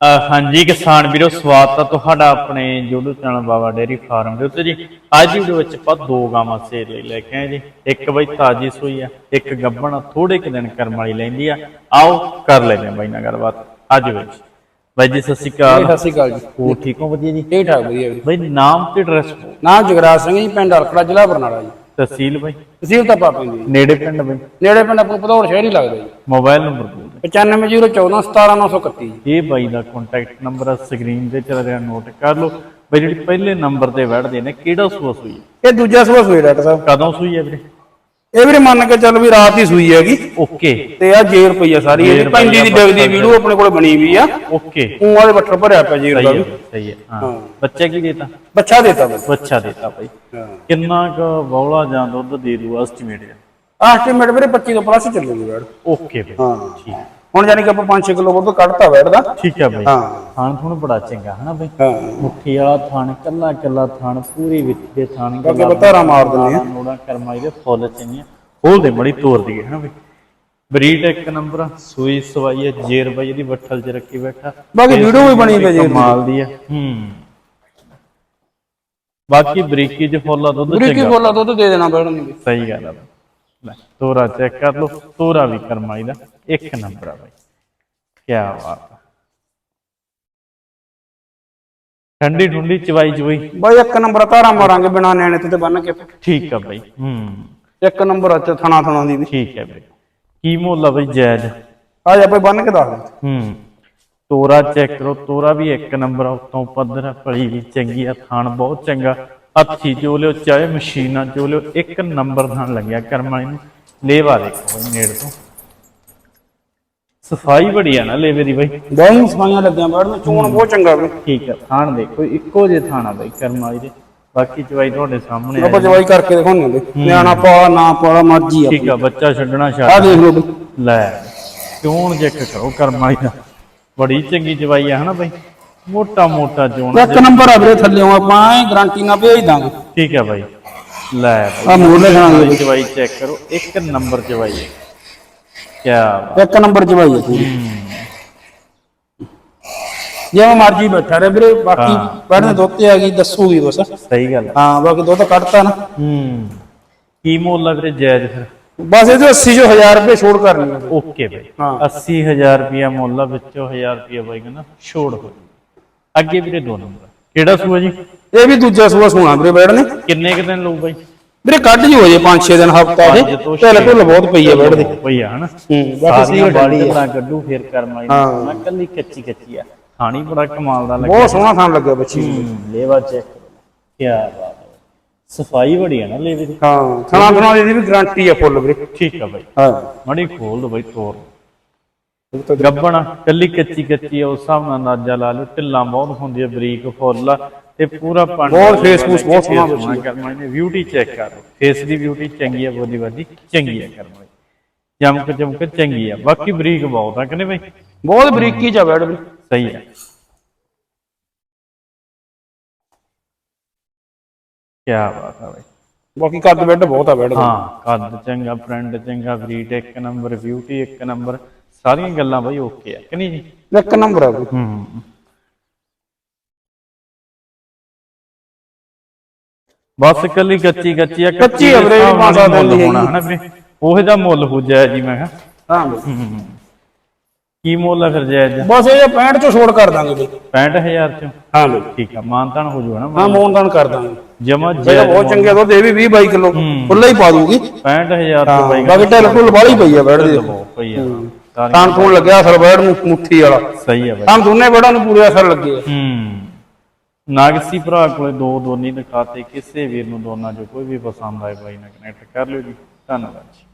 ਹਾਂਜੀ ਕਿਸਾਨ ਵੀਰੋ ਸਵਾਗਤ ਹੈ ਤੁਹਾਡਾ ਆਪਣੇ YouTube channel Baba dairy farm ਦੇ ਉੱਤੇ ਜੀ। ਅੱਜ ਦੀ ਵੀਡੀਓ ਵਿੱਚ ਆਪਾਂ ਦੋ ਗਾਵਾਂ ਸੇਲ ਲਈ ਲੈ ਕੇ ਆਏ ਜੀ। ਇੱਕ ਬਈ ਤਾਜੀ ਸੂਈ ਆ ਇੱਕ ਗੱਬਣ ਥੋੜੇ ਕੁ ਦਿਨ ਕਰਮ ਵਾਲੀ ਲੈਂਦੀ ਆ। ਆਓ ਕਰ ਲੈਂਦੇ ਹਾਂ ਬਾਈ ਨਾਲ ਗੱਲਬਾਤ। ਅੱਜ ਵਿੱਚ ਬਾਈ ਜੀ ਸਤਿ ਸ਼੍ਰੀ ਅਕਾਲ। ਸਤਿ ਸ਼੍ਰੀ ਅਕਾਲ ਜੀ। ਹੋ ਠੀਕ ਹੋ? ਵਧੀਆ ਜੀ? ਠੀਕ ਠਾਕ ਵਧੀਆ ਬਾਈ ਨਾਮ ਤੇ ਐਡਰੈਸ ਨਾਮ ਜਗਰਾਜ ਸਿੰਘ ਜੀ ਪਿੰਡ ਹਲਕੜਾ ਜ਼ਿਲ੍ਹਾ ਬਰਨਾਲਾ ਜੀ। ਤਹਿਸੀਲ ਬਾਈ? ਤਹਿਸੀਲ ਤਾਂ ਪਾਪੇ ਦੀ। ਨੇੜੇ ਪਿੰਡ ਬਾਈ? ਨੇੜੇ ਪਿੰਡ ਆਪਣਾ ਭਦੌੜ ਸ਼ਹਿਰ ਹੀ ਲੱਗਦਾ ਜੀ। ਮੋਬਾਈਲ ਨੰਬਰ ਬੋਲ 9501417931 ਜੀ ਇਹ ਬਾਈ ਦਾ ਕੰਟੈਕਟ ਨੰਬਰ ਸਕਰੀਨ ਤੇ ਚੱਲ ਰਿਹਾ ਨੋਟ ਕਰ ਲਓ। ਬਈ ਜਿਹੜੀ ਪਹਿਲੇ ਨੰਬਰ ਤੇ ਵੜਦੇ ਨੇ ਕਿਹੜਾ ਸੂਆ ਸੂਈ? ਇਹ ਦੂਜਾ ਸੂਆ ਸੂਈ ਡਾਕਟਰ ਸਾਹਿਬ। ਕਦੋਂ ਸੂਈ ਹੈ ਵੀਰੇ? ਇਹ ਵੀਰੇ ਮੰਨ ਕੇ ਚੱਲ ਵੀ ਰਾਤ ਹੀ ਸੂਈ ਹੈਗੀ। ਓਕੇ। ਤੇ ਆ ਜੇਰ ਪਈ ਆ ਸਾਰੀ। ਇਹ ਪੈਂਦੀ ਦੀ ਡਗਦੀ ਵੀਡੀਓ ਆਪਣੇ ਕੋਲ ਬਣੀ ਵੀ ਆ। ਓਕੇ। ਕੂਆਂ ਦੇ ਬੱਠਲ ਭਰਿਆ ਪਿਆ ਜੇਰ ਦਾ ਸਹੀ ਵੀ। ਹੈ ਸਹੀ ਹੈ ਹਾਂ। ਬੱਚਾ ਕੀ ਦੇਤਾ? ਬੱਚਾ ਦੇਤਾ ਬਈ ਬੱਚਾ ਦੇਤਾ ਬਾਈ। ਕਿੰਨਾ ਕੁ ਬੌਲਾ ਜਾਂ ਦੁੱਧ ਦੇ ਦੂ ਐਸਟੀਮੇਟ ਹੈ ਐਸਟੀਮੇਟ ਵੀਰੇ 25 ਤੋਂ ਪਲੱਸ ਚੱਲੂਗੀ ਵੈੜ ਓਕੇ ਬਾਈ। ਹਾਂ। ਠੀਕ। ਹੁਣ ਜਾਨੀ ਕਿ ਆਪਾਂ 5-6 ਕਿਲੋ ਦੁੱਧ ਕੱਢਤਾ ਵੈੜ ਦਾ ਠੀਕ ਹੈ ਬਾਈ। ਹਾਂ। ਥਾਣ ਥੁਣ ਬੜਾ ਚੰਗਾ ਹਨਾ ਬਾਈ? ਹਾਂ। ਮੁੱਠੀ ਵਾਲਾ ਥਾਣ ਕੱਲਾ ਕੱਲਾ ਥਾਣ ਪੂਰੀ ਵਿੱਚ ਦੇ ਥਾਣ ਬਾਕੀ ਬਤਾਰਾ ਮਾਰ ਦਿੰਦੇ ਆ ਨੋੜਾ ਕਰਮਾਈ ਦੇ ਫੁੱਲ ਚੰਗੀਆਂ ਖੋਲ ਦੇ ਮੜੀ ਤੋੜ ਦੀ ਹਨਾ ਬਈ? ਬਰੀਡ ਇੱਕ ਨੰਬਰ ਸੂਈ ਸਵਾਈ ਹੈ ਜੇਰ ਬਾਈ ਇਹਦੀ ਬੱਠਲ 'ਚ ਰੱਖੀ ਬੈਠਾ। ਬਾਕੀ ਵੀਡੀਓ ਵੀ ਬਣੀ ਪਈ ਜੀ ਕਮਾਲ ਦੀ ਆ ਹੂੰ। ਬਾਕੀ ਬਰੀਕੀ 'ਚ ਫੁੱਲ ਦੁੱਧ ਚੰਗਾ। ਬੋਲਾ ਦੁੱਧ ਦੇ ਦੇਣਾ ਵੈੜ ਨੂੰ ਸਹੀ ਗੱਲ ਆ ਤੋਰਾ ਚੈੱਕ ਕਰ ਲਓ ਤੋਰਾ ਵੀ ਕਰਮਾਈ ਦਾ ਇੱਕ ਨੰਬਰ ਆ ਬਾਈ। ਕੀ ਬਾਤ ਠੰਡੀ ਠੁੰਡੀ ਚਵਾਈ ਚਵਾਈ। ਬਾਈ ਇੱਕ ਨੰਬਰ ਧਾਰਾ ਮਾਰਾਂਗੇ ਬਿਨਾ ਨੈਣੇ ਤੇ ਬੰਨ ਕੇ ਠੀਕ ਆ ਬਾਈ ਹੂੰ। ਇੱਕ ਨੰਬਰ ਅੱਛਾ ਥਣਾ ਥਣਾ ਦੀ ਠੀਕ ਹੈ ਬਾਈ। ਕੀ ਮੁੱਲ ਆ ਬਾਈ ਜਾਇਜ਼ ਆ ਜਾ ਬਾਈ ਬੰਨ ਕੇ ਦੱਸ ਦੇ। ਹੂੰ। ਤੋਰਾ ਚੈੱਕ ਕਰੋ ਤੋਰਾ ਵੀ ਇੱਕ ਨੰਬਰ ਆ ਉਤੋਂ ਪੱਧਰ ਫਲੀ ਵੀ ਚੰਗੀ ਆ ਥਾਣ ਬਹੁਤ ਚੰਗਾ। ਹੱਥੀ ਚੋ ਲਿਓ ਚਾਹੇ ਮਸ਼ੀਨਾਂ ਚੋ ਲਿਓ ਇੱਕ ਨੰਬਰ ਥਾਣ ਲੱਗਿਆ ਕਰਮ ਵਾਲੀ ਨੂੰ। ਲੇਵਾ ਦੇਖੋ ਬਾਈ ਨੇੜ ਤੋਂ। ਸਫ਼ਾਈ ਬੜੀ ਆ ਨਾ ਲੇਵੇ ਦੀ ਬਾਈ। ਬਹੁਤ ਸਫਾਈਆਂ ਲੱਗੀਆਂ ਬੈਠ ਨੂੰ ਚੋਣ ਬਹੁਤ ਚੰਗਾ ਵੀ ਠੀਕ ਆ ਥਾਣ ਦੇਖੋ ਇੱਕੋ ਜੇ ਥਾਣਾ ਬਾਈ ਕਰਮ ਵਾਲੀ ਦੇ। ਬਾਕੀ ਚਵਾਈ ਤੁਹਾਡੇ ਸਾਹਮਣੇ ਆ ਆਪਾਂ ਜਵਾਈ ਕਰਕੇ ਦਿਖਾਉਂਦੇ ਹੁੰਦੇ ਨਿਆਣਾ ਪਾ ਨਾ ਪਾ ਮਰਜ਼ੀ ਆ। ਠੀਕ ਆ ਬੱਚਾ ਛੱਡਣਾ ਆ ਛੱਡ ਦੇਖ ਲਓ ਬਈ। ਲੈ ਚੋਣ ਚੈੱਕ ਕਰੋ ਕਰਮ ਵਾਲੀ ਦਾ। ਬੜੀ ਚੰਗੀ ਚਵਾਈ ਆ ਹਨਾ ਬਾਈ? ਮੋਟਾ ਮੋਟਾ ਚੋਣ ਇੱਕ ਨੰਬਰ ਆ ਵੀਰੇ ਥੱਲੇ ਆਪਾਂ ਐ ਗਾਰੰਟੀ ਨਾਲ ਭੇਜ ਦਾਂਗੇ। ਠੀਕ ਹੈ ਬਾਈ। ਲੈ ਆ ਮੋੜ ਲੈ ਖਾਣਗੇ ਬਾਈ ਚਵਾਈ ਚੈੱਕ ਕਰੋ ਇੱਕ ਨੰਬਰ ਚਵਾਈ ਹੈ। ਕੀ ਬਾਤ। ਇੱਕ ਨੰਬਰ ਜਵਾਈ ਹੈ ਪੂਰੀ। ਜਿਵੇਂ ਮਰਜ਼ੀ ਬੈਠਾ ਰਹੇ ਵੀਰੇ ਬਾਕੀ ਬੈਠ ਦੇ ਦੁੱਧ ਤੇ ਆ ਗਈ ਦੱਸੂਗੀ ਬਸ। ਸਹੀ ਗੱਲ। ਹਾਂ। ਬਾਕੀ ਦੁੱਧ ਕੱਢਤਾ ਨਾ। ਹੂੰ। ਕੀ ਮੁੱਲ ਆ ਵੀਰੇ ਜਾਇਜ਼ ਫਿਰ? ਬਸ ਇਹਦੇ 80 ਜੋ 1000 ਰੁਪਏ ਛੋੜ ਕਰਨੀ। ਓਕੇ ਬਾਈ। ਹਾਂ। 80000 ਰੁਪਿਆ ਮੁੱਲ ਆ ਵਿੱਚੋਂ 1000 ਰੁਪਿਆ ਬਾਈ ਕਹਿੰਦਾ ਛੋੜ ਹੋ ਅੱਗੇ ਵੀਰੇ ਦੋ ਨੰਬਰ। ਕਿਹੜਾ ਸੂਆ ਜੀ? ਇਹ ਵੀ ਦੂਜਾ ਸੂਆ ਸੋਣਾ ਵੀਰੇ ਬੈਠ ਨੇ। ਕਿੰਨੇ ਕੁ ਦਿਨ ਲਊ ਬਾਈ? ਵੀਰੇ ਕੱਢ ਜੀ ਹੋ ਜੇ 5-6 ਦਿਨ ਹਫਤਾ ਤੋਂ ਢਿੱਲ ਢੁੱਲ ਬਹੁਤ ਪਈ ਹੈ ਬੈਠ ਦੇ। ਪਈ ਆ ਹਨਾ? ਹੂੰ ਬਾਕੀ ਸੀ ਬਾੜੀ ਬਣਾ ਕੱਢੂ ਫੇਰ ਕਰਮਾਈ ਹਾਂ। ਨਾ ਕੱਲੀ ਕੱਚੀ ਕੱਚੀ ਆ। ਖਾਣੀ ਬੜਾ ਕਮਾਲ ਦਾ ਲੱਗਿਆ। ਬਹੁਤ ਸੋਹਣਾ ਥਾਂ ਲੱਗਿਆ ਬੱਚੀ। ਲੇਵਾ ਚੈੱਕ। ਕੀ ਬਾਤ ਸਫ਼ਾਈ ਬੜੀ ਹੈ ਨਾ ਲੇਵੇ ਦੀ। ਹਾਂ ਥਣਾ ਥਣਾ ਦੀ ਵੀ ਗਾਰੰਟੀ ਹੈ ਫੁੱਲ ਵੀਰੇ। ਠੀਕ ਆ ਬਾਈ। ਹਾਂ। ਮੜੀ ਖੋਲ ਦੋ ਬਾਈ ਤੋਰ। ਗੱਬਣ ਕੱਲੀ ਕੱਚੀ ਕੱਚੀ ਆ ਉਸ ਹਿਸਾਬ ਨਾਲ ਅੰਦਾਜ਼ਾ ਲਾ ਲਓ। ਢਿੱਲਾਂ ਬਹੁਤ ਹੁੰਦੀਆਂ ਬਰੀਕ ਫੁੱਲ ਤੇ ਪੂਰਾ ਪਾਣੀ ਬਹੁਤ face ਫੂਸ ਬਹੁਤ ਸੋਹਣਾ ਕਰਮਾ ਨੇ ਬਿਊਟੀ ਚੈੱਕ ਕਰੋ ਫੇਸ ਦੀ ਬਿਊਟੀ ਚੰਗੀ ਆ ਬੋਦੀ ਬਾਦੀ ਚੰਗੀ ਆ ਕਰਮਾ ਚਮਕ ਚਮਕ ਚੰਗੀ ਆ। ਬਾਕੀ ਬਰੀਕ ਬਹੁਤ ਆ ਕਹਿੰਦੇ ਬਾਈ? ਬਹੁਤ ਬਰੀਕੀ ਚ ਆ ਬੈਠ ਵੀਰੇ ਸਹੀ ਆ। ਕੀ ਬਾਤ ਆ ਬਾਈ। ਬਾਕੀ ਕੱਦ ਬੈੱਡ ਬਹੁਤ ਆ ਦਾ। ਹਾਂ ਕੱਦ ਚੰਗਾ ਫਰੈਂਡ ਚੰਗਾ ਬਰੀਡ ਇੱਕ ਨੰਬਰ ਬਿਊਟੀ ਇੱਕ ਨੰਬਰ ਸਾਰੀਆਂ ਗੱਲਾਂ ਬਾਈ ਓਕੇ ਆ ਕਿ ਨਹੀਂ ਜੀ? ਇੱਕ ਨੰਬਰ ਆ ਵੀਰੇ ਹੂੰ ਬਸ ਕੱਲੀ ਕੱਚੀ ਕੱਚੀ ਆ ਕੱਚੀ ਆ ਵੀਰੇ, ਹਿਸਾਬ ਨਾਲ ਮਾਸਾ ਮੁੱਲ ਦਿੰਦੀ ਹੋਣਾ ਹਨਾ ਵੀਰੇ? ਉਹੇ ਦਾ ਮੁੱਲ ਹੋ ਜਾਇਆ ਜੀ ਮੈਂ ਕਿਹਾ। ਹਾਂ ਹੂੰ। ਕੀ ਮੁੱਲ ਆ ਫਿਰ ਜਾਇਜ਼ ਬਸ ਇਹ 65 ਚੋਂ ਛੋੜ ਕਰ ਦਾਂਗੇ ਵੀਰੇ 65000 ਚ? ਹਾਂ ਵੀਰੇ ਠੀਕ ਆ ਮਾਨਤਾਨ ਹੋ ਜੂ ਹਾਂ ਨਾ ਮੋਨਦਾਨ ਕਰ ਦਾਂਗੇ। ਜਮਾ ਇਹ ਜਾਇਜ਼ ਬਹੁਤ ਚੰਗੇ ਦੁੱਧ ਇਹ ਵੀ 20 22 ਕਿਲੋ। ਖੁੱਲਾ ਹੀ ਪਾ ਦੂਗੀ। 65000 ਹਾਂ ਰੁਪਏ ਬਾਕੀ ਢਿੱਲ ਢੁੱਲ ਵਾਲੀ ਪਈ ਆ ਬੈਠ ਦੀ। ਪਈ ਆ। ਤਾਂ ਤੋਂ ਲੱਗਿਆ। ਅਸਰ ਬੈਠ ਨੂੰ ਮੁੱਠੀ ਵਾਲਾ। ਸਹੀ ਆ ਬਾਈ। ਤਾਂ ਦੋਨੇ ਬੈਠਾਂ ਨੂੰ ਪੂਰੇ ਅਸਰ ਲੱਗੇ। ਆ ਹੂੰ। ਨਾਗਸੀ ਭਰਾ ਕੋਲੇ ਦੋ ਦੋਨੀ ਦਿਖਾਤੇ ਕਿਸੇ ਵੀਰ ਨੂੰ ਦੋਨਾਂ ਚੋਂ ਕੋਈ ਵੀ ਪਸੰਦ ਆਏ ਬਾਈ ਨਾਲ ਕਨੈਕਟ ਕਰ ਲਿਓ ਜੀ। ਧੰਨਵਾਦ ਜੀ।